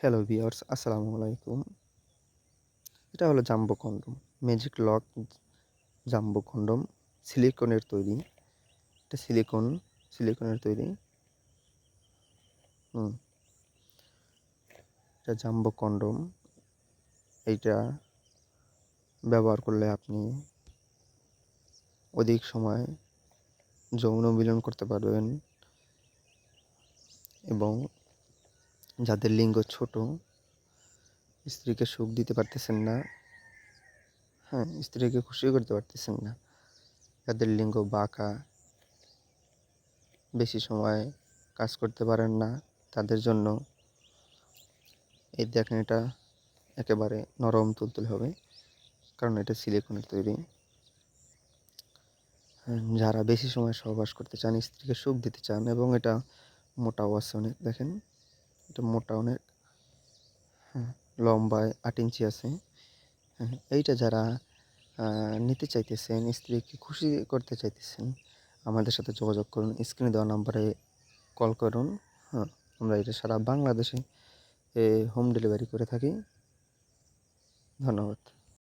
Hello viewers আসসালামু আলাইকুম। এটা হলো jumbo condom magic lock jumbo condom সিলিকনের তৈরি। এটা সিলিকন সিলিকনের তৈরি। হুম। এটা জাম্বো কন্ডম। এইটা ব্যবহার করলে আপনি অধিক সময় যৌন মিলন করতে পারবেন এবং যাদের লিঙ্গ ছোট স্ত্রীকে সুখ দিতে পারতেছেন না হ্যাঁ স্ত্রীকে খুশি করতে পারতেছেন না যাদের লিঙ্গ বাঁকা বেশি সময় কাজ করতে পারেন না তাদের জন্য এই দেখেন এটা একেবারে নরম তুলতুলে হবে কারণ এটা সিলিকনের তৈরি। হ্যাঁ, যারা বেশি সময় সহবাস করতে চান স্ত্রীকে সুখ দিতে চান এবং এটা মোটাও আছে অনেক দেখেন এটা মোটা অনেক। হ্যাঁ লম্বায় আট ইঞ্চি আছে। হ্যাঁ এইটা যারা নিতে চাইতেছেন, স্ত্রীকে খুশি করতে চাইতেছেন, আমাদের সাথে যোগাযোগ করুন। স্ক্রিনে দেওয়া নাম্বারে কল করুন। হ্যাঁ আমরা এটা সারা বাংলাদেশে হোম ডেলিভারি করে থাকি। ধন্যবাদ।